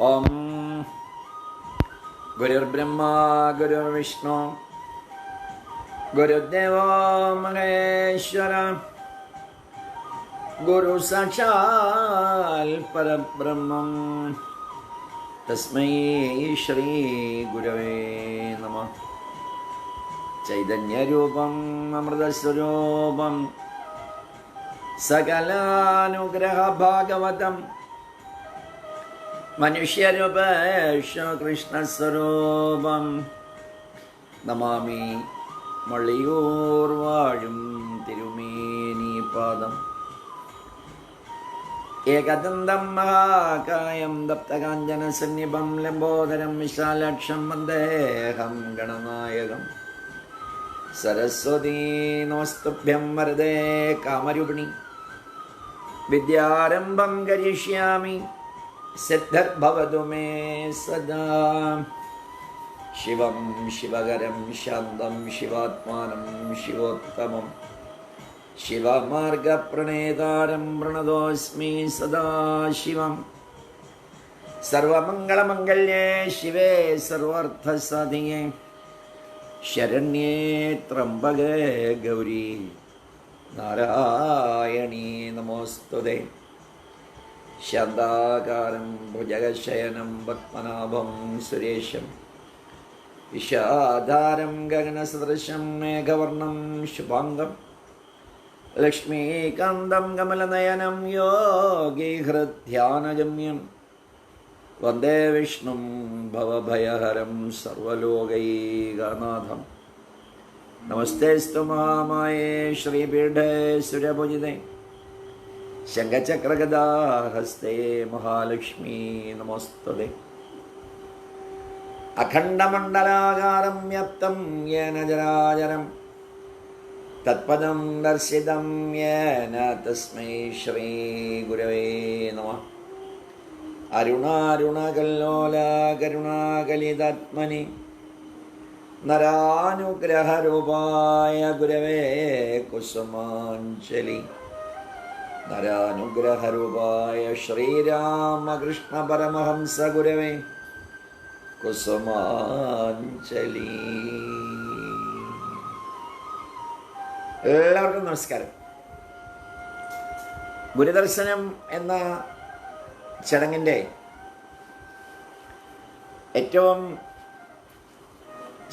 ഓം. ഗുരുർബ്രഹ്മ ഗുരുവിഷ്ണു ഗുരുദേവോ മഹേശ്വര ഗുരു സാക്ഷാൽ പരബ്രഹ്മം. തസ്മൈ ശ്രീ ഗുരവേ നമ. ചൈതന്യരൂപം അമൃതസ്വരൂപം സകലാനുഗ്രഹഭാഗവതം മനുഷ്യരൂപേഷ കൃഷ്ണസ്വരൂപം നമാമി മള്ളിയൂർ വാഴും തിരുമേനി പാദം ഏകദന്തം മഹാകായം ദപ്തകാഞ്ചനസന്നിഭം ലംബോദരം വിശാലക്ഷം വന്ദേഹം ഗണനായകം. സരസ്വതീ നമസ്തുഭ്യം വരദേ കാമരുപിണി. വിദ്യാരംഭം കരിഷ്യാമി. സിദ്ധർഭവതു മേ സദാ ശിവം ശിവകരം ശാന്തം ശിവാത്മാനം ശിവോത്തമം ശിവമാർഗപ്രണേതാരം പ്രണതോസ്മി സദാശിവം സർവമംഗളമംഗല്യേ ശിവേ സർവാർത്ഥസാധിയേ ശരണ്യേ ത്രംബകേ ഗൗരീ നാരായണീ നമോസ്തുതേ ശാന്താകാരം ഭുജഗശയനം പത്മനാഭം സുരേശം. വിഷാധാരം ഗഗനസദൃശം മേഘവർണം ശുഭാംഗം. ലക്ഷ്മീകാന്തം കമലനയനം യോഗീഹൃധ്യാനഗമ്യം. വന്ദേ വിഷ്ണും ഭവഭയഹരം സർവലോകൈകനാഥം. നമസ്തേസ്തു മഹാമായേ ശ്രീപീഠേ സുരഭുജിതേ ശംഖചക്രഗദാഹസ്തേ മഹാലക്ഷ്മീ നമോസ്തേ അഖണ്ഡമണ്ഡലാകാരം വ്യക്തം യേന ജരാചരം തത്പദം ദർശിതം യേന തസ്മൈ ശ്രീ ഗുരവേ നമ. അരുണാരുണകല്ലോല കരുണാകലിതാത്മനി നരാനുഗ്രഹരൂപായ ഗുരവേ കുസുമാഞ്ജലി. നരാനുഗ്രഹരൂപായ ശ്രീരാമകൃഷ്ണ പരമഹംസ ഗുരവേ കുസുമാഞ്ജലി. എല്ലാവർക്കും നമസ്കാരം. ഗുരുദർശനം എന്ന ചടങ്ങിന്റെ ഏറ്റവും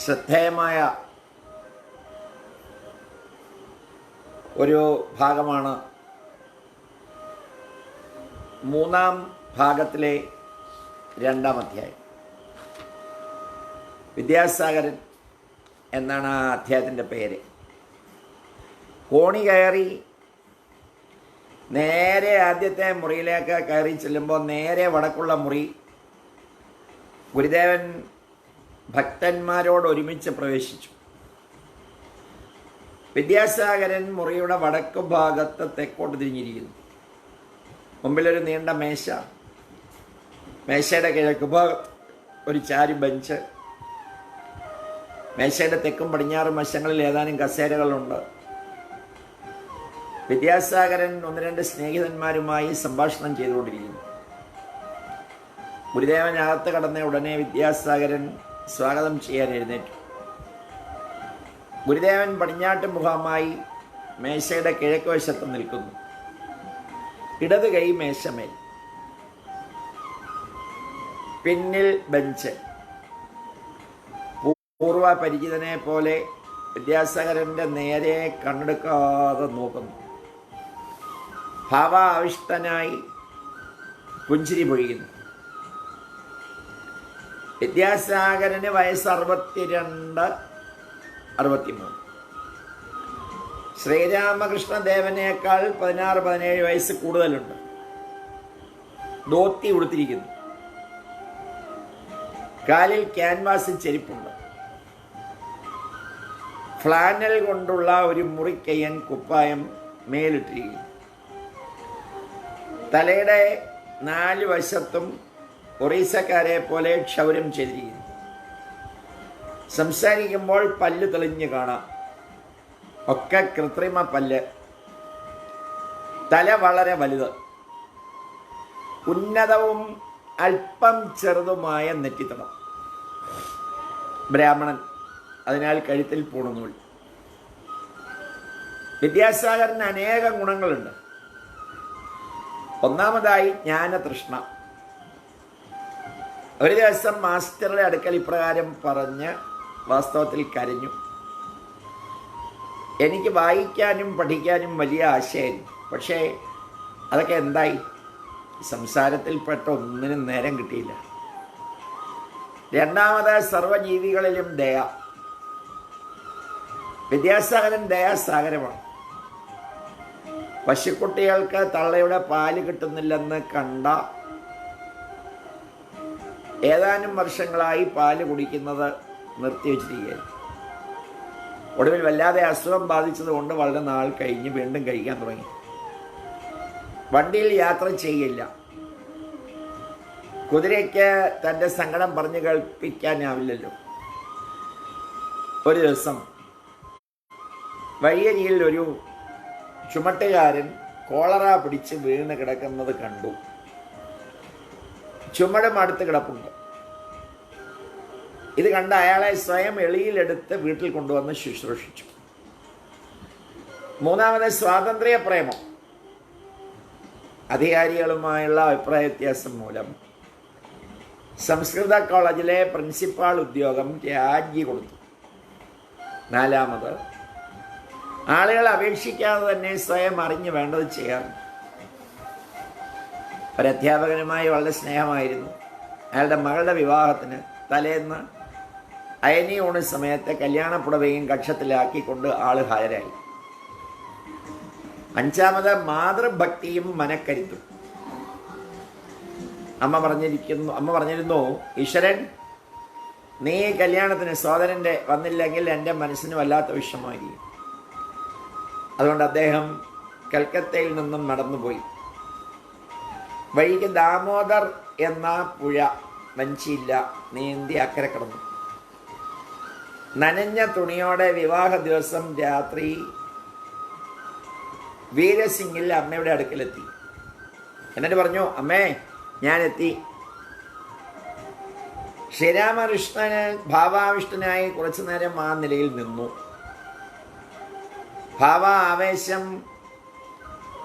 ശ്രദ്ധേയമായ ഒരു ഭാഗമാണ് മൂന്നാം ഭാഗത്തിലെ രണ്ടാം അധ്യായം. വിദ്യാസാഗരൻ എന്നാണ് ആ അധ്യായത്തിന്റെ പേര്. കോണി കയറി നേരെ ആദ്യത്തെ മുറിയിലേക്ക് കയറി ചെല്ലുമ്പോൾ നേരെ വടക്കുള്ള മുറി ഗുരുദേവൻ ഭക്തന്മാരോട് ഒരുമിച്ച് പ്രവേശിച്ചു. വിദ്യാസാഗരൻ മുറിയുടെ വടക്ക് ഭാഗത്ത് തെക്കോട്ട് തിരിഞ്ഞിരിക്കുന്നു. മുമ്പിലൊരു നീണ്ട മേശ. മേശയുടെ കിഴക്ക് ഭാഗത്ത് ഒരു ചാരി ബെഞ്ച്. മേശയുടെ തെക്കും പടിഞ്ഞാറും വശങ്ങളിൽ ഏതാനും കസേരകളുണ്ട്. വിദ്യാസാഗരൻ ഒന്ന് രണ്ട് സ്നേഹിതന്മാരുമായി സംഭാഷണം ചെയ്തുകൊണ്ടിരിക്കുന്നു. ഗുരുദേവൻ അകത്ത് കടന്ന ഉടനെ വിദ്യാസാഗരൻ സ്വാഗതം ചെയ്യാൻ എഴുന്നേറ്റു. ഗുരുദേവൻ പടിഞ്ഞാട്ട് മുഖമായി മേശയുടെ കിഴക്ക് വശത്ത് നിൽക്കുന്നു. ഇടത് കൈ മേശമേൽ. പിന്നിൽ ബെഞ്ച്. പൂർവ പരിചിതനെ പോലെ വിദ്യാസാഗരന്റെ നേരെ കണ്ണെടുക്കാതെ നോക്കുന്നു. ഭാവാവിഷ്ടനായി പുഞ്ചിരി പൊഴിയുന്നു. വിദ്യാസാഗരന് വയസ്സ് അറുപത്തിരണ്ട് അറുപത്തിമൂന്ന്. ശ്രീരാമകൃഷ്ണദേവനേക്കാൾ പതിനാറ് പതിനേഴ് വയസ്സ് കൂടുതലുണ്ട്. ധോത്തി ഉടുത്തിരിക്കുന്നു. കാലിൽ ക്യാൻവാസിൽ ചെരിപ്പുണ്ട്. ഫ്ലാനൽ കൊണ്ടുള്ള ഒരു മുറിക്കയ്യൻ കുപ്പായം മേലിട്ടിരിക്കുന്നു. തലയുടെ നാല് വശത്തും ഒറീസക്കാരെ പോലെ ക്ഷൗരം ചെയ്തിരിക്കുന്നു. സംസാരിക്കുമ്പോൾ പല്ല് തെളിഞ്ഞു കാണാം. ഒക്കെ കൃത്രിമ പല്ല്. തല വളരെ വലുത്. ഉന്നതവും അല്പം ചെറുതുമായ നെറ്റിത്തടം. ബ്രാഹ്മണൻ അതിനാൽ കഴുത്തിൽ പൂണുന്നൂൽ വിദ്യാസാഗറിന് അനേകം ഗുണങ്ങളുണ്ട്. ഒന്നാമതായി ജ്ഞാനതൃഷ്ണ. ഒരു ദിവസം മാസ്റ്ററുടെ അടുക്കൽ ഇപ്രകാരം പറഞ്ഞ് വാസ്തവത്തിൽ കരഞ്ഞു. എനിക്ക് വായിക്കാനും പഠിക്കാനും വലിയ ആശയമായിരുന്നു പക്ഷേ അതൊക്കെ എന്തായി? സംസാരത്തിൽപ്പെട്ട ഒന്നിനും നേരം കിട്ടിയില്ല. രണ്ടാമത് സർവജീവികളിലും ദയ. വിദ്യാസാഗരൻ ദയാസാഗരമാണ്. പശുക്കുട്ടികൾക്ക് തള്ളയുടെ പാൽ കിട്ടുന്നില്ലെന്ന് കണ്ട ഏതാനും വർഷങ്ങളായി പാൽ കുടിക്കുന്നത് നിർത്തിവെച്ചിരിക്കുകയായിരുന്നു ഒടുവിൽ വല്ലാതെ അസുഖം ബാധിച്ചതുകൊണ്ട് വളരെ നാൾ കഴിഞ്ഞ് വീണ്ടും കഴിക്കാൻ തുടങ്ങി. വണ്ടിയിൽ യാത്ര ചെയ്യില്ല. കുതിരയ്ക്ക് തന്റെ സങ്കടം പറഞ്ഞു കേൾപ്പിക്കാനാവില്ലല്ലോ. ഒരു ദിവസം വഴിയരിയിൽ ഒരു ചുമട്ടുകാരൻ കോളറ പിടിച്ച് വീണ് കിടക്കുന്നത് കണ്ടു. ചുമടും അടുത്ത് കിടപ്പുണ്ട്. ഇത് കണ്ട അയാളെ സ്വയം എളിയിലെടുത്ത് വീട്ടിൽ കൊണ്ടുവന്ന് ശുശ്രൂഷിച്ചു. മൂന്നാമത് സ്വാതന്ത്ര്യ പ്രേമം. അധികാരികളുമായുള്ള അഭിപ്രായ വ്യത്യാസം മൂലം സംസ്കൃത കോളേജിലെ പ്രിൻസിപ്പാൾ ഉദ്യോഗം രാജി കൊടുത്തു. നാലാമത് ആളുകൾ അപേക്ഷിക്കാതെ തന്നെ സ്വയം അറിഞ്ഞു വേണ്ടത് ചെയ്യാറുണ്ട് ഒരധ്യാപകനുമായി വളരെ സ്നേഹമായിരുന്നു. അയാളുടെ മകളുടെ വിവാഹത്തിന് തലേന്ന് അയനി ഊണ് സമയത്തെ കല്യാണപ്പുടവയും കക്ഷത്തിലാക്കിക്കൊണ്ട് ആൾ ഹാജരായി. അഞ്ചാമത് മാതൃഭക്തിയും മനക്കരുത്തും. അമ്മ പറഞ്ഞിരിക്കുന്നു അമ്മ പറഞ്ഞിരുന്നു ഈശ്വരൻ നീ കല്യാണത്തിന് സോദരന്റെ വന്നില്ലെങ്കിൽ എന്റെ മനസ്സിന് വല്ലാത്ത വിഷമമായിരിക്കും. അതുകൊണ്ട് അദ്ദേഹം കൽക്കത്തയിൽ നിന്നും നടന്നുപോയി. വഴിക്ക് ദാമോദർ എന്ന പുഴ വഞ്ചിയില്ല നീന്തി അക്കരെ കടന്നു. നനഞ്ഞ തുണിയോടെ വിവാഹ ദിവസം രാത്രി വീരസിംഗിൽ അമ്മയുടെ അടുക്കലെത്തി. എന്നിട്ട് പറഞ്ഞു അമ്മേ ഞാനെത്തി. ശ്രീരാമകൃഷ്ണന് ഭാവാവിഷ്ടനായി കുറച്ചു നേരം ആ നിലയിൽ നിന്നു. ഭാവ ആവേശം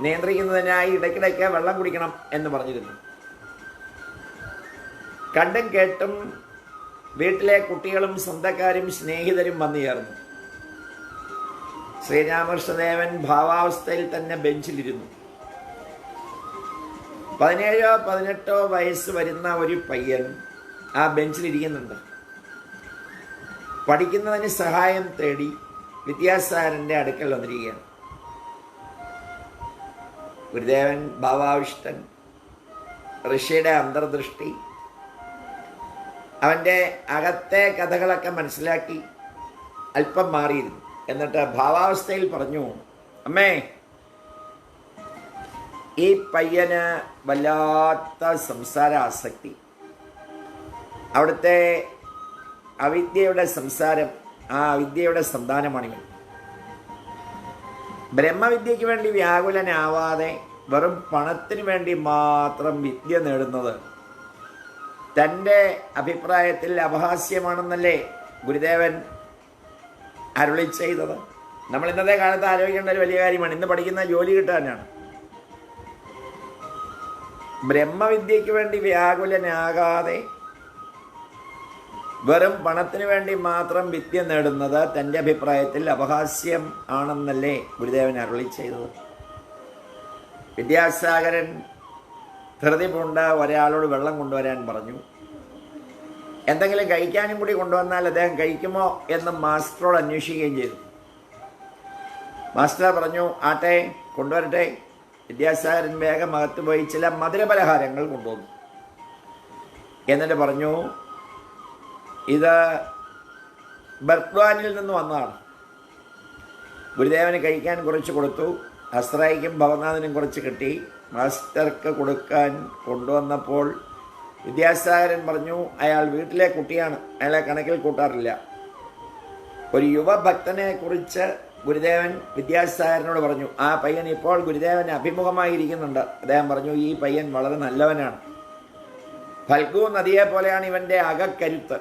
നിയന്ത്രിക്കുന്നതിനായി ഇടയ്ക്കിടയ്ക്ക് വെള്ളം കുടിക്കണം എന്ന് പറഞ്ഞിരുന്നു. കണ്ടും കേട്ടും വീട്ടിലെ കുട്ടികളും സ്വന്തക്കാരും സ്നേഹിതരും വന്നു ചേർന്നു ശ്രീരാമകൃഷ്ണദേവൻ ഭാവാവസ്ഥയിൽ തന്നെ ബെഞ്ചിലിരുന്നു. പതിനേഴോ പതിനെട്ടോ വയസ്സ് വരുന്ന ഒരു പയ്യൻ ആ ബെഞ്ചിലിരിക്കുന്നുണ്ട്. പഠിക്കുന്നതിന് സഹായം തേടി വിദ്യാസാരന്റെ അടുക്കൽ വന്നിരിക്കുകയാണ്. ഗുരുദേവൻ ഭാവാവിഷ്ടൻ ഋഷിയുടെ അന്തർദൃഷ്ടി അവന്റെ അകത്തെ കഥകളൊക്കെ മനസ്സിലാക്കി അല്പം മാറിയിരുന്നു. എന്നിട്ട് ഭാവാവസ്ഥയിൽ പറഞ്ഞു അമ്മേ ഈ പയ്യന് വല്ലാത്ത സംസാര ആസക്തി അവിടുത്തെ അവിദ്യയുടെ സംസാരം ആ അവിദ്യയുടെ സന്താനമാണിവൻ. ബ്രഹ്മവിദ്യയ്ക്ക് വേണ്ടി വ്യാകുലനാവാതെ വെറും പണത്തിന് വേണ്ടി മാത്രം വിദ്യ നേടുന്നത് തന്റെ അഭിപ്രായത്തിൽ അപഹാസ്യമാണെന്നല്ലേ ഗുരുദേവൻ അരുളി ചെയ്തത്? നമ്മൾ ഇന്നത്തെ കാലത്ത് ആലോചിക്കേണ്ട ഒരു വലിയ കാര്യമാണ്. ഇന്ന് പഠിക്കുന്ന ജോലി കിട്ടാനാണ് ബ്രഹ്മവിദ്യയ്ക്ക് വേണ്ടി വ്യാകുലനാകാതെ വെറും പണത്തിന് വേണ്ടി മാത്രം വിദ്യ നേടുന്നത് തന്റെ അഭിപ്രായത്തിൽ അപഹാസ്യം ആണെന്നല്ലേ ഗുരുദേവൻ അരുളി ചെയ്തത്. വിദ്യാസാഗരൻ ധൃതി പൂണ്ട ഒരാളോട് വെള്ളം കൊണ്ടുവരാൻ പറഞ്ഞു. എന്തെങ്കിലും കഴിക്കാനും കൂടി കൊണ്ടുവന്നാൽ അദ്ദേഹം കഴിക്കുമോ എന്ന് മാസ്റ്ററോട് അന്വേഷിക്കുകയും ചെയ്തു. മാസ്റ്റർ പറഞ്ഞു ആട്ടെ കൊണ്ടുവരട്ടെ. വിദ്യാസാഗരൻ വേഗം അകത്ത് പോയി ചില മധുരപലഹാരങ്ങൾ കൊണ്ടുവന്നു. എന്നിട്ട് പറഞ്ഞു ഇത് ബർദ്വാനിൽ നിന്ന് വന്നതാണ്. ഗുരുദേവന് കഴിക്കാൻ കുറച്ച് കൊടുത്തു അസ്രായിക്കും ഭവനാഥനും കുറച്ച് കിട്ടി. മാസ്റ്റർക്ക് കൊടുക്കാൻ കൊണ്ടുവന്നപ്പോൾ വിദ്യാസാഗരൻ പറഞ്ഞു അയാൾ വീട്ടിലെ കുട്ടിയാണ്. അയാളെ കണക്കിൽ കൂട്ടാറില്ല. ഒരു യുവഭക്തനെ കുറിച്ച് ഗുരുദേവൻ വിദ്യാസാഗരനോട് പറഞ്ഞു ആ പയ്യൻ ഇപ്പോൾ ഗുരുദേവന് അഭിമുഖമായിരിക്കുന്നുണ്ട് അദ്ദേഹം പറഞ്ഞു ഈ പയ്യൻ വളരെ നല്ലവനാണ്. ഫൽഗു നദിയെ പോലെയാണ് ഇവന്റെ അകക്കരുത്ത്.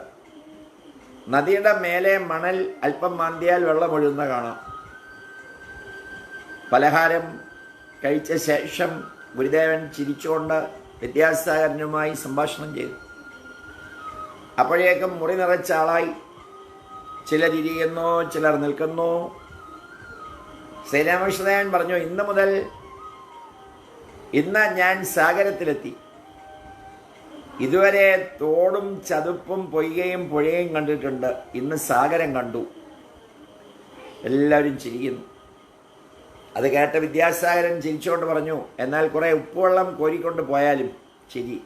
നദിയുടെ മേലെ മണൽ അല്പം മാന്തിയാൽ വെള്ളം ഒഴുകുന്ന കാണാം. പലഹാരം കഴിച്ച ശേഷം ഗുരുദേവൻ ചിരിച്ചുകൊണ്ട് വിദ്യാസാഗരനുമായി സംഭാഷണം ചെയ്തു. അപ്പോഴേക്കും മുറി നിറച്ച ആളായി. ചിലർ ഇരിക്കുന്നു ചിലർ നിൽക്കുന്നു. ശ്രീരാമകൃഷ്ണദേവൻ പറഞ്ഞു ഇന്ന് മുതൽ ഇന്ന് ഞാൻ സാഗരത്തിലെത്തി. ഇതുവരെ തോടും ചതുപ്പും പൊയ്കയും പുഴയും കണ്ടിട്ടുണ്ട്. ഇന്ന് സാഗരം കണ്ടു. എല്ലാവരും ചിരിക്കുന്നു. അത് കേട്ട വിദ്യാസാഗരൻ ചിരിച്ചുകൊണ്ട് പറഞ്ഞു എന്നാൽ കുറേ ഉപ്പുവെള്ളം കോരിക്കൊണ്ട് പോയാലും ശരി.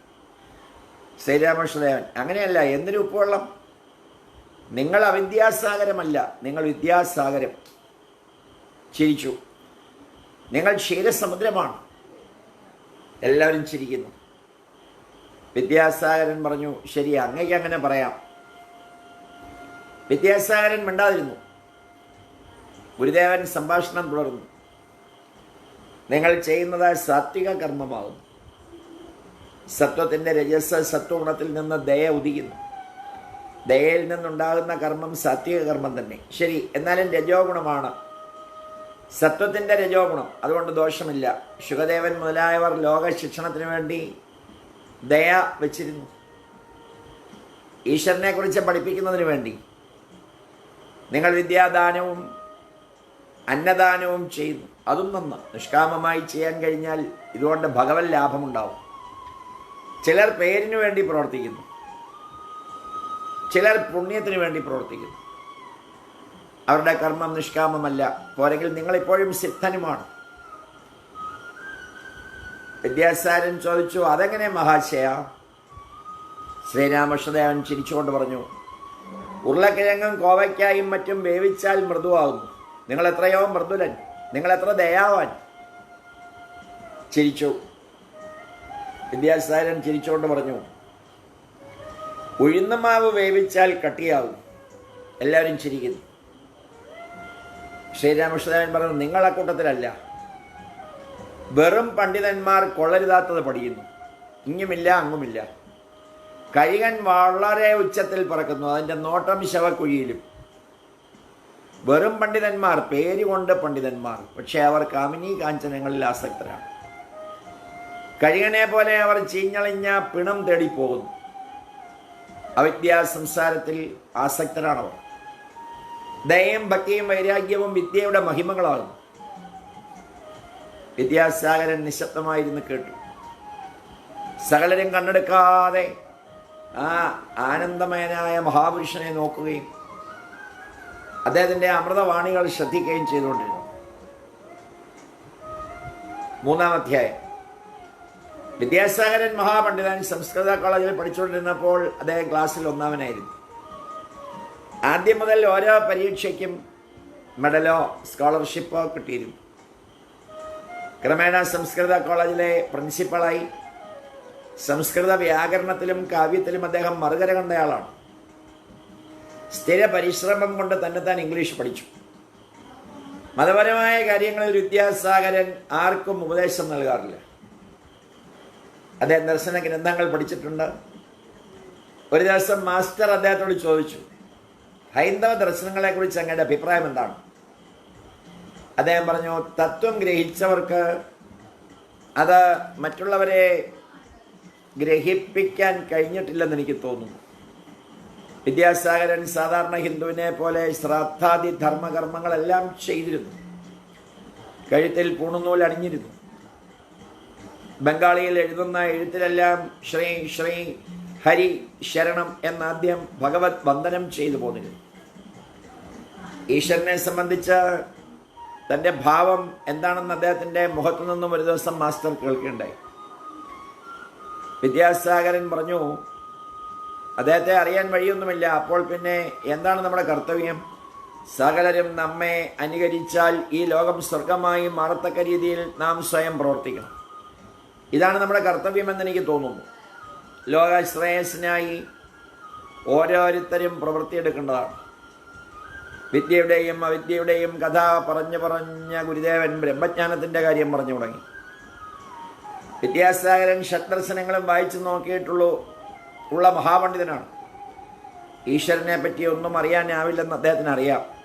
ശ്രീരാമകൃഷ്ണദേവൻ അങ്ങനെയല്ല എന്തിനു ഉപ്പുവെള്ളം? നിങ്ങൾ അവിദ്യാസാഗരമല്ല നിങ്ങൾ വിദ്യാസാഗരം. ചിരിച്ചു. നിങ്ങൾ ക്ഷീരസമുദ്രമാണ്. എല്ലാവരും ചിരിക്കുന്നു. വിദ്യാസാഗരൻ പറഞ്ഞു ശരി അങ്ങയ്ക്ക് അങ്ങനെ പറയാം. വിദ്യാസാഗരൻ മിണ്ടാതിരുന്നു. ഗുരുദേവൻ സംഭാഷണം തുടർന്നു. നിങ്ങൾ ചെയ്യുന്നത് സാത്വിക കർമ്മമാകുന്നു. സത്വത്തിന്റെ രജസ് സത്വഗുണത്തിൽ നിന്ന് ദയ ഉദിക്കുന്നു. ദയയിൽ നിന്നുണ്ടാകുന്ന കർമ്മം സാത്വിക കർമ്മം തന്നെ. ശരി എന്നാലും രജോ ഗുണമാണ് സത്വത്തിന്റെ രജോ ഗുണം അതുകൊണ്ട് ദോഷമില്ല. ശുഖദേവൻ മുതലായവർ ലോക ശിക്ഷണത്തിന് വേണ്ടി ദയ വച്ചിരുന്നു. ഈശ്വരനെക്കുറിച്ച് പഠിപ്പിക്കുന്നതിന് വേണ്ടി. നിങ്ങൾ വിദ്യാദാനവും അന്നദാനവും ചെയ്യുന്നു അതും നന്ന്. നിഷ്കാമമായി ചെയ്യാൻ കഴിഞ്ഞാൽ ഇതുകൊണ്ട് ഭഗവത് ലാഭമുണ്ടാവും. ചിലർ പേരിനു വേണ്ടി പ്രവർത്തിക്കുന്നു. ചിലർ പുണ്യത്തിന് വേണ്ടി പ്രവർത്തിക്കുന്നു. അവരുടെ കർമ്മം നിഷ്കാമമല്ല. പോരെങ്കിൽ നിങ്ങളിപ്പോഴും സിദ്ധനുമാണ്. വിദ്യാസാരൻ ചോദിച്ചു അതെങ്ങനെ മഹാശയ? ശ്രീരാമകൃഷ്ണദേവൻ ചിരിച്ചുകൊണ്ട് പറഞ്ഞു ഉരുളക്കിഴങ്ങും കോവയ്ക്കായും മറ്റും വേവിച്ചാൽ മൃദുവാകുന്നു. നിങ്ങൾ എത്രയോ മൃദുലൻ നിങ്ങൾ എത്ര ദയാവാൻ ചിരിച്ചു. വിദ്യാസാരൻ ചിരിച്ചുകൊണ്ട് പറഞ്ഞു ഉഴുന്ന മാവ് വേവിച്ചാൽ കട്ടിയാവും. എല്ലാവരും ചിരിക്കുന്നു. ശ്രീരാമകൃഷ്ണദേവൻ പറഞ്ഞു നിങ്ങൾ അക്കൂട്ടത്തിലല്ല വെറും പണ്ഡിതന്മാർ കൊള്ളരുതാത്തത് പഠിക്കുന്നു. ഇങ്ങുമില്ല അങ്ങുമില്ല. കഴുകൻ വളരെ ഉച്ചത്തിൽ പറക്കുന്നു അതിന്റെ നോട്ടം ശവക്കുഴിയിലും. വെറും പണ്ഡിതന്മാർ പേരുകൊണ്ട് പണ്ഡിതന്മാർ പക്ഷേ അവർ കാമിനി കാഞ്ചനങ്ങളിൽ ആസക്തരാണ്. കഴുകനെ പോലെ അവർ ചീഞ്ഞളിഞ്ഞ പിണം തേടിപ്പോകുന്നു. അവിദ്യാ സംസാരത്തിൽ ആസക്തരാണവർ. ദയയും ഭക്തിയും വൈരാഗ്യവും വിദ്യയുടെ മഹിമകളാകുന്നു. വിദ്യാസാഗരൻ നിശബ്ദമായിരുന്നു കേട്ടു. സകലരും കണ്ണെടുക്കാതെ ആ ആനന്ദമയനായ മഹാപുരുഷനെ നോക്കുകയും അദ്ദേഹത്തിന്റെ അമൃതവാണികൾ ശ്രദ്ധിക്കുകയും ചെയ്തുകൊണ്ടിരുന്നു. മൂന്നാം അധ്യായം. വിദ്യാസാഗരൻ മഹാപണ്ഡിതൻ സംസ്കൃത കോളേജിൽ പഠിച്ചുകൊണ്ടിരുന്നപ്പോൾ അദ്ദേഹം ക്ലാസ്സിൽ ഒന്നാമനായിരുന്നു. ആദ്യം മുതൽ ഓരോ പരീക്ഷയ്ക്കും മെഡലോ സ്കോളർഷിപ്പോ കിട്ടിയിരുന്നു. ക്രമേണ സംസ്കൃത കോളേജിലെ പ്രിൻസിപ്പളായി. സംസ്കൃത വ്യാകരണത്തിലും കാവ്യത്തിലും അദ്ദേഹം മറുകര കണ്ടയാളാണ്. സ്ഥിര പരിശ്രമം കൊണ്ട് തന്നെ താൻ ഇംഗ്ലീഷ് പഠിച്ചു. മതപരമായ കാര്യങ്ങളിൽ വിദ്യാസാഗരൻ ആർക്കും ഉപദേശം നൽകാറില്ല. അദ്ദേഹം ദർശന ഗ്രന്ഥങ്ങൾ പഠിച്ചിട്ടുണ്ട്. ഒരു ദിവസം മാസ്റ്റർ അദ്ദേഹത്തോട് ചോദിച്ചു ഹൈന്ദവ ദർശനങ്ങളെക്കുറിച്ച് അങ്ങയുടെ അഭിപ്രായം എന്താണ്? അദ്ദേഹം പറഞ്ഞു തത്വം ഗ്രഹിച്ചവർക്ക് അത് മറ്റുള്ളവരെ ഗ്രഹിപ്പിക്കാൻ കഴിഞ്ഞിട്ടില്ലെന്ന് എനിക്ക് തോന്നുന്നു. വിദ്യാസാഗരൻ സാധാരണ ഹിന്ദുവിനെ പോലെ ശ്രാദ്ധാദി ധർമ്മകർമ്മങ്ങളെല്ലാം ചെയ്തിരുന്നു. കഴുത്തിൽ പൂണുനൂൽ അണിഞ്ഞിരുന്നു. ബംഗാളിയിൽ എഴുതുന്ന എഴുത്തിലെല്ലാം ശ്രീ ശ്രീ ഹരി ശരണം എന്നാദ്യം ഭഗവത് വന്ദനം ചെയ്തു പോന്നിരുന്നു. ഈശ്വരനെ സംബന്ധിച്ച തന്റെ ഭാവം എന്താണെന്ന് അദ്ദേഹത്തിന്റെ മുഖത്തു നിന്നും ഒരു ദിവസം മാസ്റ്റർ കേൾക്കുകയുണ്ടായി. വിദ്യാസാഗരൻ പറഞ്ഞു അദ്ദേഹത്തെ അറിയാൻ വഴിയൊന്നുമില്ല. അപ്പോൾ പിന്നെ എന്താണ് നമ്മുടെ കർത്തവ്യം? സകലരും നമ്മെ അനുകരിച്ചാൽ ഈ ലോകം സ്വർഗമായി മാറത്തക്ക രീതിയിൽ നാം സ്വയം പ്രവർത്തിക്കണം. ഇതാണ് നമ്മുടെ കർത്തവ്യമെന്ന് എനിക്ക് തോന്നുന്നു. ലോകശ്രേയസിനായി ഓരോരുത്തരും പ്രവൃത്തിയെടുക്കേണ്ടതാണ് വിദ്യയുടെയും അവിദ്യയുടെയും കഥ പറഞ്ഞു പറഞ്ഞ ഗുരുദേവൻ ബ്രഹ്മജ്ഞാനത്തിന്റെ കാര്യം പറഞ്ഞു തുടങ്ങി. വിദ്യാസാഗരൻ ഷഡ്ദർശനങ്ങളും വായിച്ചു നോക്കിയിട്ടുള്ളൂ. ഉള്ള മഹാപണ്ഡിതനാണ്. ഈശ്വരനെ പറ്റി ഒന്നും അറിയാനാവില്ലെന്ന് അദ്ദേഹത്തിന് അറിയാം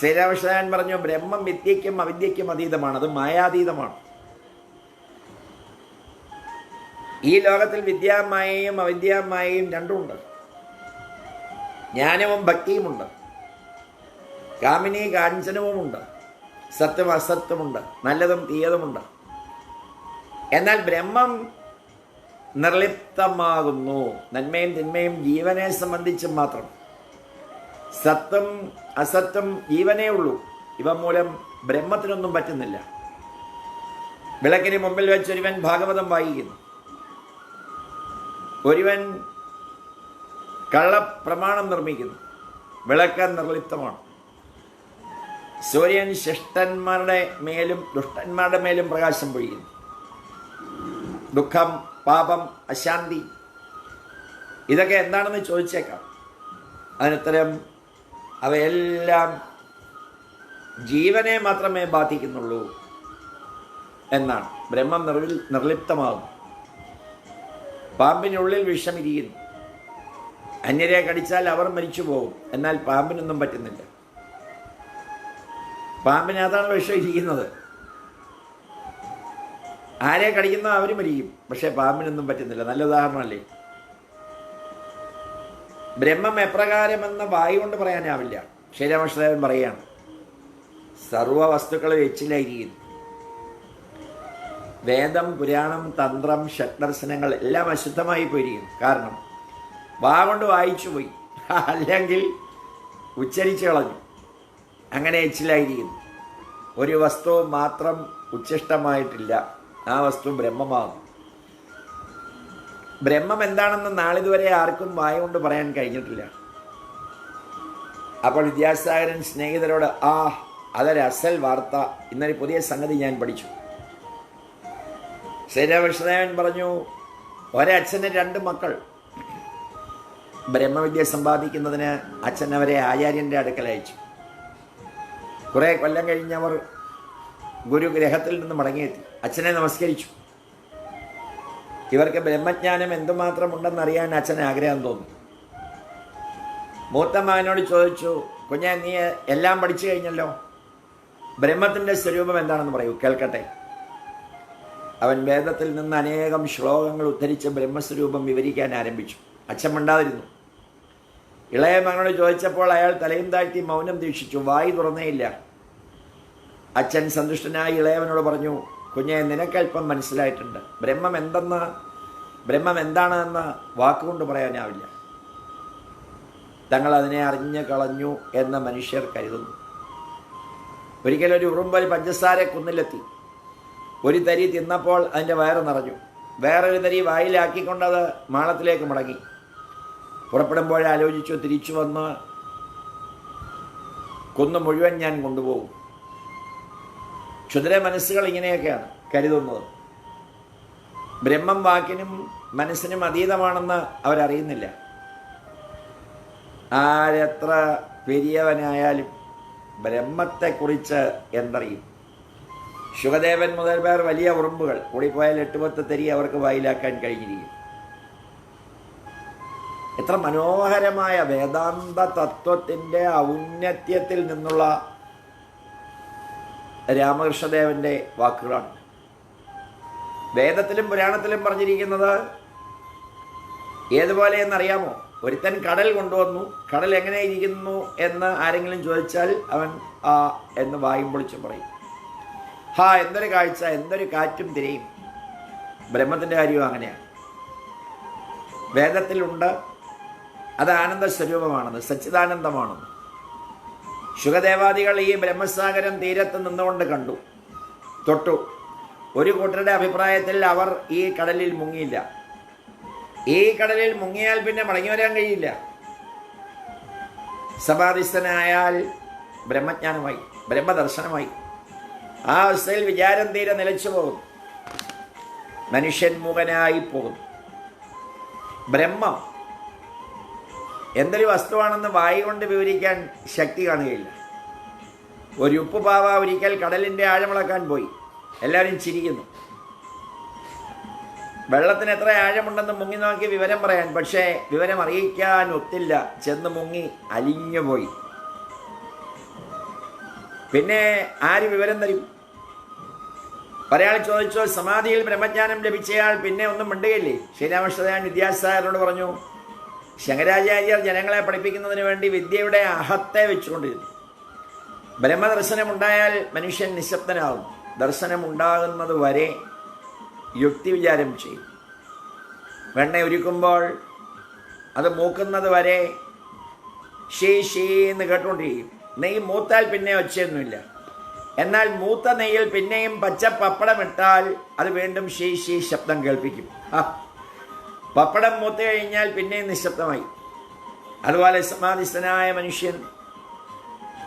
ശ്രീരാമകൃഷ്ണൻ പറഞ്ഞു ബ്രഹ്മം വിദ്യയ്ക്കും അവിദ്യയ്ക്കും അതീതമാണ് അത് മായാതീതമാണ്. ഈ ലോകത്തിൽ വിദ്യാമായയും അവിദ്യാമായയും രണ്ടുമുണ്ട്. ജ്ഞാനവും ഭക്തിയുമുണ്ട്. കാമിനി കാഞ്ചനവുമുണ്ട്. സത്യം അസത്യമുണ്ട്. നല്ലതും തീയതുമുണ്ട്. എന്നാൽ ബ്രഹ്മം നിർലിപ്തമാകുന്നു. നന്മയും തിന്മയും ജീവനെ സംബന്ധിച്ച് മാത്രം. സത്വം അസത്വം ജീവനേ ഉള്ളൂ. ഇവ മൂലം ബ്രഹ്മത്തിനൊന്നും പറ്റുന്നില്ല. വിളക്കിന് മുമ്പിൽ വെച്ച് ഒരുവൻ ഭാഗവതം വായിക്കുന്നു. ഒരുവൻ കള്ളപ്രമാണം നിർമ്മിക്കുന്നു. വിളക്ക് നിർലിപ്തമാണ്. സൂര്യൻ ശിഷ്ടന്മാരുടെ മേലും ദുഷ്ടന്മാരുടെ മേലും പ്രകാശം പൊഴിയുന്നു. ദുഃഖം പാപം അശാന്തി. ഇതൊക്കെ എന്താണെന്ന് ചോദിച്ചേക്കാം. അതിനുത്തരം അവയെല്ലാം ജീവനെ മാത്രമേ ബാധിക്കുന്നുള്ളൂ എന്നാണ്. ബ്രഹ്മം നിർവിൽ നിർലിപ്തമാകുന്നു. പാമ്പിനുള്ളിൽ വിഷമിരിക്കുന്നു. അന്യരെ കടിച്ചാൽ അവർ മരിച്ചു പോകും എന്നാൽ പാമ്പിനൊന്നും പറ്റുന്നില്ല. പാമ്പിന് അതാണ് വിഷം ഇരിക്കുന്നത് ആരെ കടിക്കുന്ന അവർ മരിക്കും. പക്ഷേ പാമ്പിനൊന്നും പറ്റുന്നില്ല. നല്ല ഉദാഹരണമല്ലേ? ബ്രഹ്മം എപ്രകാരമെന്ന് വായു കൊണ്ട് പറയാനാവില്ല. ശ്രീരാമകൃഷ്ണദേവൻ പറയാണ് സർവ വസ്തുക്കളും എച്ചിലായിരിക്കുന്നു വേദം പുരാണം തന്ത്രം ഷഡ്ദർശനങ്ങൾ എല്ലാം അശുദ്ധമായി പോയിരിക്കുന്നു. കാരണം വാ കൊണ്ട് വായിച്ചു പോയി. അല്ലെങ്കിൽ ഉച്ചരിച്ചു കളഞ്ഞു. അങ്ങനെ എച്ചിലായിരിക്കുന്നു ഒരു വസ്തു മാത്രം ഉച്ഛിഷ്ടമായിട്ടില്ല. ആ വസ്തു ബ്രഹ്മമാകും. ബ്രഹ്മം എന്താണെന്ന് നാളിതുവരെ ആർക്കും വായ കൊണ്ട് പറയാൻ കഴിഞ്ഞിട്ടില്ല. അപ്പോൾ വിദ്യാസാഗരൻ സ്നേഹിതരോട് ആ അതൊരു അസൽ വാർത്ത. ഇന്നൊരു പുതിയ സംഗതി ഞാൻ പഠിച്ചു. ശ്രീരാമകൃഷ്ണദേവൻ പറഞ്ഞു ഒരച്ഛന് രണ്ട് മക്കൾ. ബ്രഹ്മവിദ്യ സമ്പാദിക്കുന്നതിന് അച്ഛൻ അവരെ ആചാര്യന്റെ അടുക്കൽ അയച്ചു. കുറേ കൊല്ലം കഴിഞ്ഞവർ ഗുരുഗ്രഹത്തിൽ നിന്ന് മടങ്ങിയെത്തി. അച്ഛനെ നമസ്കരിച്ചു. ഇവർക്ക് ബ്രഹ്മജ്ഞാനം എന്തുമാത്രം ഉണ്ടെന്നറിയാൻ അച്ഛന് ആഗ്രഹം തോന്നി. മൂത്ത മകനോട് ചോദിച്ചു കുഞ്ഞെ നീ എല്ലാം പഠിച്ചു കഴിഞ്ഞല്ലോ? ബ്രഹ്മത്തിന്റെ സ്വരൂപം എന്താണെന്ന് പറയൂ കേൾക്കട്ടെ. അവൻ വേദത്തിൽ നിന്ന് അനേകം ശ്ലോകങ്ങൾ ഉദ്ധരിച്ച് ബ്രഹ്മസ്വരൂപം വിവരിക്കാൻ ആരംഭിച്ചു. അച്ഛൻ മിണ്ടാതിരുന്നു. ഇളയ മകനോട് ചോദിച്ചപ്പോൾ അയാൾ തലയും താഴ്ത്തി മൗനം ദീക്ഷിച്ചു വായി തുറന്നേയില്ല അച്ഛൻ സന്തുഷ്ടനായി ഇളയവനോട് പറഞ്ഞു കുഞ്ഞെ നിനക്കല്പം മനസ്സിലായിട്ടുണ്ട്. ബ്രഹ്മം എന്തെന്ന് ബ്രഹ്മം എന്താണെന്ന് വാക്കുകൊണ്ട് പറയാനാവില്ല. തങ്ങൾ അതിനെ അറിഞ്ഞു കളഞ്ഞു എന്ന് മനുഷ്യർ കരുതുന്നു. ഒരിക്കലും ഒരു ഉറുമ്പൽ പഞ്ചസാര കുന്നിലെത്തി. ഒരു തരി തിന്നപ്പോൾ അതിന്റെ വയറ് നിറഞ്ഞു. വേറൊരു തരി വായിലാക്കിക്കൊണ്ടത് മാളത്തിലേക്ക് മടങ്ങി. പുറപ്പെടുമ്പോഴാലോചിച്ചു തിരിച്ചു വന്ന് കുന്ന് മുഴുവൻ ഞാൻ കൊണ്ടുപോകും. ക്ഷുദ്ര മനസ്സുകൾ ഇങ്ങനെയൊക്കെയാണ് കരുതുന്നത്. ബ്രഹ്മം വാക്കിനും മനസ്സിനും അതീതമാണെന്ന് അവരറിയുന്നില്ല. ആരെത്ര പെരിയവനായാലും ബ്രഹ്മത്തെക്കുറിച്ച് എന്തറിയും? ശുഖദേവൻ മുതൽ പേർ വലിയ ഉറുമ്പുകൾ കൂടിപ്പോയാൽ എട്ടുപത്ത് തരി അവർക്ക് വായിലാക്കാൻ കഴിഞ്ഞിരിക്കും. എത്ര മനോഹരമായ വേദാന്ത തത്വത്തിന്റെ ഔന്നത്യത്തിൽ നിന്നുള്ള രാമകൃഷ്ണദേവന്റെ വാക്കുകളാണ്. വേദത്തിലും പുരാണത്തിലും പറഞ്ഞിരിക്കുന്നത് ഏതുപോലെ എന്നറിയാമോ? ഒരുത്തൻ കടൽ കൊണ്ടുവന്നു. കടൽ എങ്ങനെ ഇരിക്കുന്നു എന്ന് ആരെങ്കിലും ചോദിച്ചാൽ അവൻ ആ എന്ന് വായും പൊളിച്ച് പറയും. ഹാ എന്തൊരു കാഴ്ച എന്തൊരു കാറ്റും തിരയും. ബ്രഹ്മത്തിന്റെ കാര്യവും അങ്ങനെയാണ്. വേദത്തിലുണ്ട്. അത് ആനന്ദ സ്വരൂപമാണെന്ന് സച്ചിദാനന്ദമാണെന്ന്. ശുഖദേവാദികൾ ഈ ബ്രഹ്മസാഗരം തീരത്ത് നിന്നുകൊണ്ട് കണ്ടു. തൊട്ടു. ഒരു കൂട്ടരുടെ അഭിപ്രായത്തിൽ അവർ ഈ കടലിൽ മുങ്ങിയില്ല. ഈ കടലിൽ മുങ്ങിയാൽ പിന്നെ മടങ്ങി വരാൻ കഴിയില്ല. സമാധിസ്ഥനായാൽ ബ്രഹ്മജ്ഞാനമായി ബ്രഹ്മദർശനമായി. ആ അവസ്ഥയിൽ വിചാരം തീരെ നിലച്ചു പോകും മനുഷ്യൻ മുഖനായി പോകും ബ്രഹ്മം എന്തൊരു വസ്തുവാണെന്ന് വായി കൊണ്ട് വിവരിക്കാൻ ശക്തി കാണുകയില്ല. ഒരു ഉപ്പ് പാവ ഒരിക്കൽ കടലിന്റെ ആഴമിളക്കാൻ പോയി. എല്ലാവരും ചിരിക്കുന്നു. വെള്ളത്തിന് എത്ര ആഴമുണ്ടെന്ന് മുങ്ങി നോക്കി വിവരം പറയാൻ പക്ഷേ വിവരം അറിയിക്കാൻ ഒത്തില്ല. ചെന്ന് മുങ്ങി അലിഞ്ഞു പോയി. പിന്നെ ആര് വിവരം തരും? ഒരാൾ ചോദിച്ചോ സമാധിയിൽ ബ്രഹ്മജ്ഞാനം ലഭിച്ചയാൾ പിന്നെ ഒന്നും മിണ്ടുകയില്ലേ? ശ്രീരാമകൃഷ്ണദേവൻ വിദ്യാസാരനോട് പറഞ്ഞു ശങ്കരാചാര്യർ ജനങ്ങളെ പഠിപ്പിക്കുന്നതിന് വേണ്ടി വിദ്യയുടെ അഹത്തെ വെച്ചുകൊണ്ടിരുന്നു. ബ്രഹ്മദർശനമുണ്ടായാൽ മനുഷ്യൻ നിശബ്ദനാകും. ദർശനമുണ്ടാകുന്നത് വരെ യുക്തി വിചാരം ചെയ്യും. വെണ്ണ ഒരുക്കുമ്പോൾ അത് മൂക്കുന്നത് വരെ ഷീ ഷീ എന്ന് കേട്ടുകൊണ്ടിരിക്കും. നെയ്യ് മൂത്താൽ പിന്നെ ഒച്ചയൊന്നുമില്ല. എന്നാൽ മൂത്ത നെയ്യിൽ പിന്നെയും പച്ച പപ്പടമിട്ടാൽ അത് വീണ്ടും ഷീ ഷീ ശബ്ദം കേൾപ്പിക്കും. ആ, പപ്പടം മൂത്ത് കഴിഞ്ഞാൽ പിന്നെയും നിശബ്ദമായി. അതുപോലെ സമാധിസ്ഥനായ മനുഷ്യൻ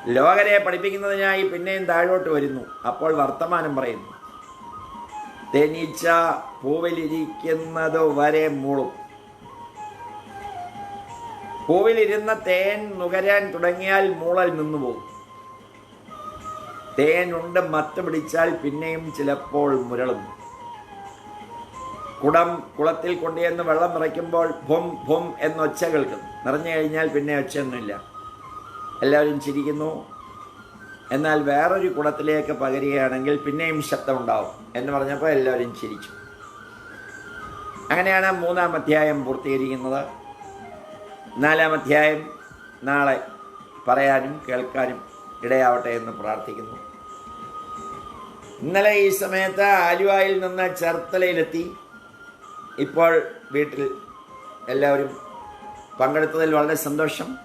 ലോകരെ പഠിപ്പിക്കുന്നതിനായി പിന്നെയും താഴോട്ട് വരുന്നു. അപ്പോൾ വർത്തമാനം പറയുന്നു. തേനീച്ച പൂവിലിരിക്കുന്നത് വരെ മൂളും. പൂവിലിരുന്ന തേൻ നുകരാൻ തുടങ്ങിയാൽ മൂളൽ നിന്നുപോകും തേൻ ഉണ്ട് മത്ത് പിടിച്ചാൽ പിന്നെയും ചിലപ്പോൾ മുരളും. കുടം കുളത്തിൽ കൊണ്ടുചെന്ന് വെള്ളം നിറയ്ക്കുമ്പോൾ ഭും ഭും എന്നൊച്ച കേൾക്കും. നിറഞ്ഞു കഴിഞ്ഞാൽ പിന്നെ ഒച്ചയൊന്നുമില്ല. എല്ലാവരും ചിരിക്കുന്നു. എന്നാൽ വേറൊരു കുടത്തിലേക്ക് പകരുകയാണെങ്കിൽ പിന്നെയും ശബ്ദമുണ്ടാവും എന്ന് പറഞ്ഞപ്പോൾ എല്ലാവരും ചിരിച്ചു. അങ്ങനെയാണ് മൂന്നാം അധ്യായം പൂർത്തീകരിക്കുന്നത്. നാലാം അധ്യായം നാളെ പറയാനും കേൾക്കാനും ഇടയാവട്ടെ എന്ന് പ്രാർത്ഥിക്കുന്നു. ഇന്നലെ ഈ സമയത്ത് ആലുവായിൽ നിന്ന് ചേർത്തലയിലെത്തി. ഇപ്പോൾ വീട്ടിൽ എല്ലാവരും പങ്കെടുത്തതിൽ വളരെ സന്തോഷം.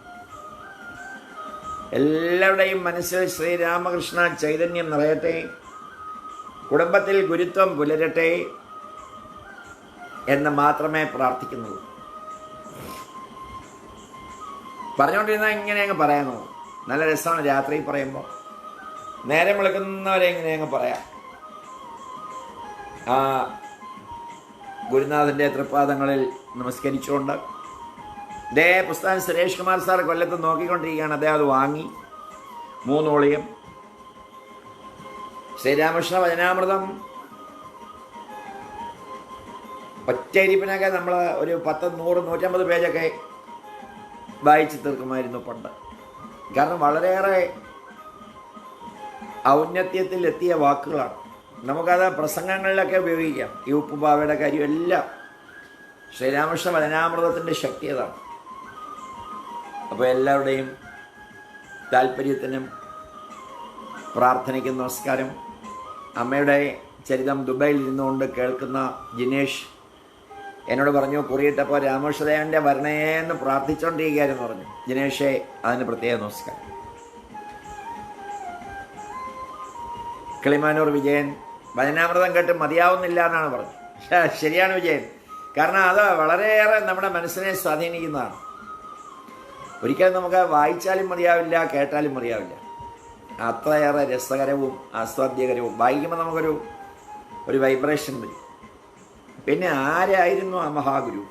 എല്ലാവരുടെയും മനസ്സിൽ ശ്രീരാമകൃഷ്ണ ചൈതന്യം നിറയട്ടെ. കുടുംബത്തിൽ ഗുരുത്വം പുലരട്ടെ എന്ന് മാത്രമേ പ്രാർത്ഥിക്കുന്നുള്ളൂ. പറഞ്ഞുകൊണ്ടിരുന്നാൽ ഇങ്ങനെ അങ്ങ് പറയാമോ? നല്ല രസമാണ് രാത്രി പറയുമ്പോൾ. നേരം വിളിക്കുന്നവരെ ഇങ്ങനെ അങ്ങ് പറയാം. ആ ഗുരുനാഥന്റെ തൃപ്പാദങ്ങളിൽ നമസ്കരിച്ചുകൊണ്ട് ഇതേ പുസ്തകം സുരേഷ് കുമാർ സാർ കൊല്ലത്ത് നോക്കിക്കൊണ്ടിരിക്കുകയാണ്. അദ്ദേഹം അത് വാങ്ങി. മൂന്നോളിയം. ശ്രീരാമകൃഷ്ണ വചനാമൃതം. ഒറ്റയിരിപ്പിനൊക്കെ നമ്മൾ ഒരു പത്ത് നൂറ് നൂറ്റമ്പത് പേജൊക്കെ വായിച്ച് തീർക്കുമായിരുന്നു പണ്ട്. കാരണം വളരെയേറെ ഔന്നത്യത്തിൽ എത്തിയ വാക്കുകളാണ്. നമുക്കത് പ്രസംഗങ്ങളിലൊക്കെ ഉപയോഗിക്കാം. ഈ ഉപ്പുപാവയുടെ കാര്യം എല്ലാം. ശ്രീരാമകൃഷ്ണ വചനാമൃതത്തിന്റെ ശക്തി അതാണ്. അപ്പോൾ എല്ലാവരുടെയും താല്പര്യത്തിനും പ്രാർത്ഥനയ്ക്കും നമസ്കാരം. അമ്മയുടെ ചരിതം ദുബൈയിൽ നിന്നുകൊണ്ട് കേൾക്കുന്ന ജിനേഷ് എന്നോട് പറഞ്ഞു കുറിയിട്ടപ്പോൾ രാമകൃഷ്ണദേവന്റെ വരണേന്ന് പ്രാർത്ഥിച്ചുകൊണ്ടിരിക്കുകയായിരുന്നു പറഞ്ഞു. ജിനേഷെ അതിന് പ്രത്യേക നമസ്കാരം. കിളിമാനൂർ വിജയൻ വചനാമൃതം കേട്ട് മതിയാവുന്നില്ല എന്നാണ് പറഞ്ഞത്. ശരിയാണ് വിജയൻ. കാരണം അത് വളരെയേറെ നമ്മുടെ മനസ്സിനെ സ്വാധീനിക്കുന്നതാണ്. ഒരിക്കലും നമുക്ക് വായിച്ചാലും മതിയാവില്ല കേട്ടാലും മതിയാവില്ല. അത്രയേറെ രസകരവും ആസ്വാദ്യകരവും. വായിക്കുമ്പോൾ നമുക്കൊരു ഒരു വൈബ്രേഷൻ വരും. പിന്നെ ആരായിരുന്നു ആ മഹാഗുരു?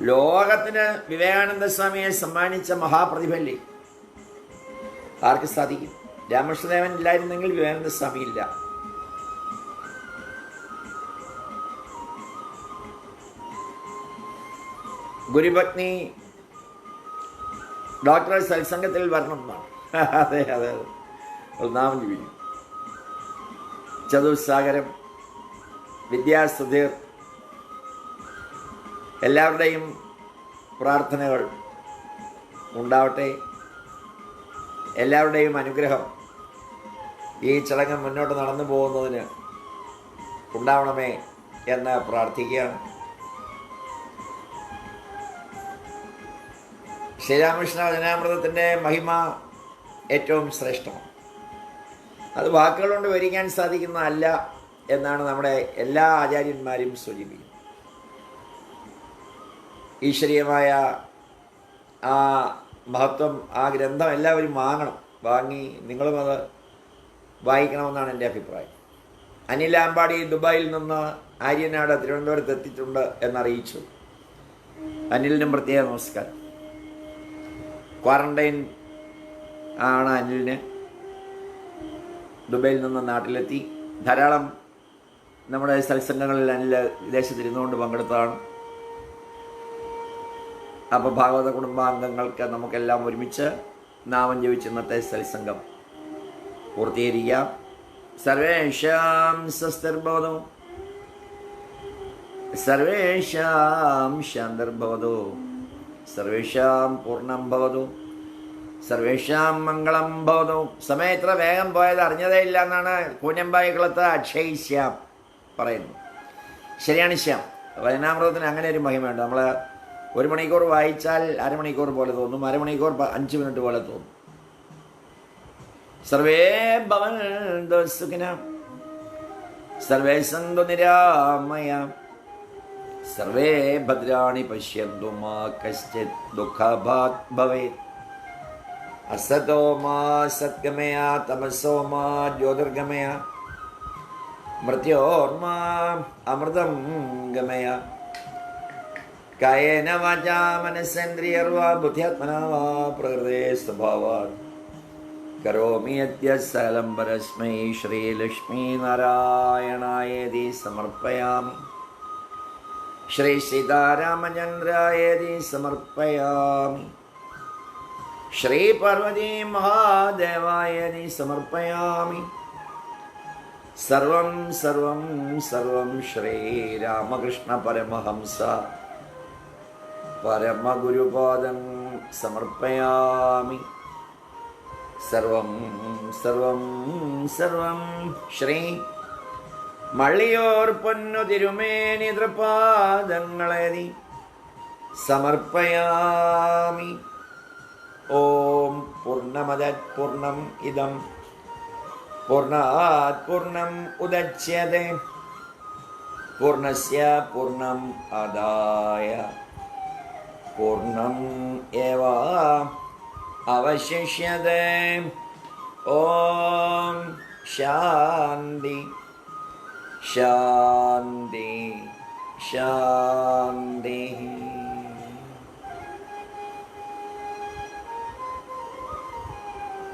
ലോകത്തിന് വിവേകാനന്ദ സ്വാമിയെ സമ്മാനിച്ച മഹാപ്രതിഭല്ലേ ആർക്ക് സാധിക്കും? രാമകൃഷ്ണദേവൻ ഇല്ലായിരുന്നെങ്കിൽ വിവേകാനന്ദ സ്വാമി ഇല്ല. ഗുരുപത്നി ഡോക്ടർ സത്സംഗത്തിൽ വരണം എന്നാണ്. അതെ അതെ അതെ. നാമം ജീവിക്കും ചതുസാഗരം വിദ്യാസുധീർ എല്ലാവരുടെയും പ്രാർത്ഥനകൾ ഉണ്ടാവട്ടെ. എല്ലാവരുടെയും അനുഗ്രഹം ഈ ചടങ്ങ് മുന്നോട്ട് നടന്നു പോകുന്നതിന് ഉണ്ടാവണമേ എന്ന് പ്രാർത്ഥിക്കുകയാണ്. ശ്രീരാമകൃഷ്ണ വചനാമൃതത്തിന്റെ മഹിമ ഏറ്റവും ശ്രേഷ്ഠമാണ്. അത് വാക്കുകൾ കൊണ്ട് വിവരിക്കാൻ സാധിക്കുന്നതല്ല എന്നാണ് നമ്മുടെ എല്ലാ ആചാര്യന്മാരും സൂചിപ്പിക്കുന്നത്. ഈശ്വരീയമായ ആ മഹത്വം ആ ഗ്രന്ഥം എല്ലാവരും വാങ്ങണം. വാങ്ങി നിങ്ങളും അത് വായിക്കണമെന്നാണ് എന്റെ അഭിപ്രായം. അനിൽ ആമ്പാടി ദുബായിൽ നിന്ന് ആര്യനാട് തിരുവനന്തപുരത്ത് എത്തിയിട്ടുണ്ട് എന്നറിയിച്ചു. അനിലിനും പ്രത്യേക നമസ്കാരം. ക്വാറന്റൈൻ ആണ് അനിലിന് ദുബൈയിൽ നിന്ന് നാട്ടിലെത്തി. ധാരാളം നമ്മുടെ സത്സംഗങ്ങളിൽ അനിൽ വിദേശത്തിരുന്നുകൊണ്ട് പങ്കെടുത്തതാണ്. അപ്പോൾ ഭാഗവത കുടുംബാംഗങ്ങൾക്ക് നമുക്കെല്ലാം ഒരുമിച്ച് നാമം ജപിച്ച് ഇന്നത്തെ സത്സംഗം പൂർത്തീകരിക്കാം. സർവേഷാം സ്വസ്തിർബോധം സർവേഷാം ശാന്തിർഭവതു. സർവേഷാം പൂർണം ഭവതു. സർവേഷാം മംഗളം ഭവതു. സമയം ഇത്ര വേഗം പോയത് അറിഞ്ഞതേ ഇല്ല എന്നാണ് കൂഞ്ഞമ്പായി കുളത്ത് അക്ഷയ് ശ്യാം പറയുന്നു ശരിയാണ് ശ്യാം. വചനാമൃതത്തിന് അങ്ങനെ ഒരു മഹിമയുണ്ട്. നമ്മൾ ഒരു മണിക്കൂർ വായിച്ചാൽ അരമണിക്കൂർ പോലെ തോന്നും. അരമണിക്കൂർ അഞ്ച് മിനിറ്റ് പോലെ തോന്നും. സർവേ ഭവൻ സുഖിന. സർവേ സന്തു നിരാമയ. സർവേ ഭദ്രാണി പശ്യന്തു മാ കശ്ചിത് ദുഃഖഭാഗ് ഭവേത്. അസതോ മാ സത്ഗമയ തമസോ മാ ജ്യോതിർഗമയ. മൃത്യോർമാ അമൃതം ഗമയ. കായേന വാചാ മനസ്സേന്ദ്രിയർവാ ബുദ്ധ്യാത്മനാ വാ പ്രകൃതേ സ്വഭാവാത്. കരോമി യദ്യ സകലം പരസ്മൈ ശ്രീലക്ഷ്മീ നാരായണായേതി സമർപ്പയാമി. ശ്രീ സീതാരാമചന്ദ്രായേതി സമർപ്പയാമി ശ്രീ പാർവതി മഹാദേവായേതി സമർപ്പയാമി സർവം സർവം സർവം ശ്രീരാമകൃഷ്ണ പരമഹംസ പരമഗുരുപാദം സമർപ്പയാമി. സർവം സർവം സർവം ശ്രീ മള്ളിയോർ പൊന്നു തിരുമേനി തൃപാദങ്ങളെ സമർപ്പയാമി. ഓം പൂർണമദ പൂർണം ഇതം പൂർണാത് പൂർണം ഉദച്യത്തെ പൂർണസ്യ പൂർണം ആദായ. പൂർണം ഏവ അവശിഷ്യത്തെ ഓം ശാന്തി. ശാന്തി ശാന്തി.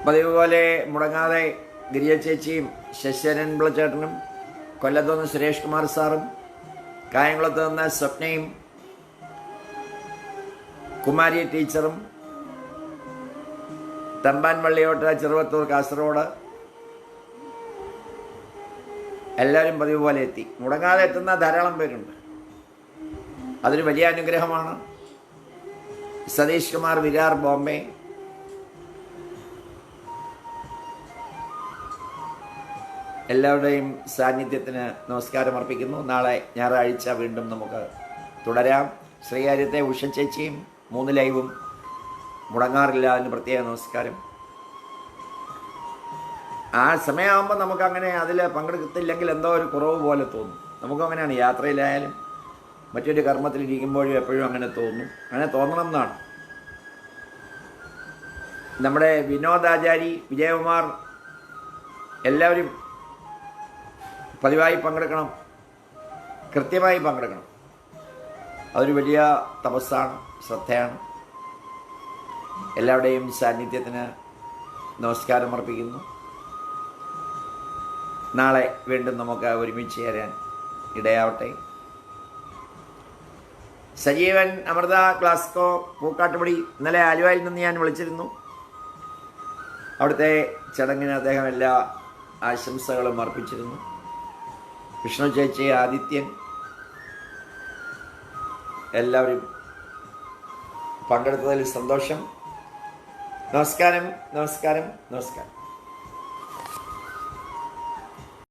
പതിവ് പോലെ മുടങ്ങാതെ ഗിരിയ ചേച്ചിയും ശശിധരൻ പിള്ളച്ചേട്ടനും കൊല്ലത്തുനിന്ന് സുരേഷ് കുമാർ സാറും കായംകുളത്ത് നിന്ന് സ്വപ്നയും കുമാരി ടീച്ചറും തമ്പാൻ വള്ളിയോട്ട ചെറുവത്തൂർ കാസർഗോഡ് എല്ലാവരും പതിവ് പോലെ എത്തി. മുടങ്ങാതെ എത്തുന്ന ധാരാളം പേരുണ്ട്. അതൊരു വലിയ അനുഗ്രഹമാണ്. സതീഷ് കുമാർ വിരാർ ബോംബെ. എല്ലാവരുടെയും സാന്നിധ്യത്തിന് നമസ്കാരം അർപ്പിക്കുന്നു. നാളെ ഞായറാഴ്ച വീണ്ടും നമുക്ക് തുടരാം. ശ്രീകാര്യത്തെ ഉഷച്ചേച്ചിയും മൂന്ന് ലൈവും മുടങ്ങാറില്ല അതിന് പ്രത്യേക നമസ്കാരം. ആ സമയമാകുമ്പോൾ നമുക്കങ്ങനെ അതിൽ പങ്കെടുത്തില്ലെങ്കിൽ എന്തോ ഒരു കുറവ് പോലെ തോന്നും. നമുക്കങ്ങനെയാണ് യാത്രയിലായാലും മറ്റൊരു കർമ്മത്തിലിരിക്കുമ്പോഴും എപ്പോഴും അങ്ങനെ തോന്നും. അങ്ങനെ തോന്നണം എന്നാണ്. നമ്മുടെ വിനോദാചാരി വിജയകുമാർ എല്ലാവരും പതിവായി പങ്കെടുക്കണം. കൃത്യമായി പങ്കെടുക്കണം. അതൊരു വലിയ തപസ്സാണ് ശ്രദ്ധയാണ്. എല്ലാവരുടെയും സാന്നിധ്യത്തിന് നമസ്കാരം അർപ്പിക്കുന്നു നാളെ വീണ്ടും നമുക്ക് ഒരുമിച്ച് ചേരാൻ ഇടയാവട്ടെ. സജീവൻ അമൃത ക്ലാസ്കോ പൂക്കാട്ടുപടി ഇന്നലെ ആലുവയിൽ നിന്ന് ഞാൻ വിളിച്ചിരുന്നു. അവിടുത്തെ ചടങ്ങിന് അദ്ദേഹം എല്ലാ ആശംസകളും അർപ്പിച്ചിരുന്നു. വിഷ്ണു ചേച്ചി ആദിത്യൻ എല്ലാവരും പങ്കെടുത്തതിൽ സന്തോഷം. നമസ്കാരം നമസ്കാരം നമസ്കാരം.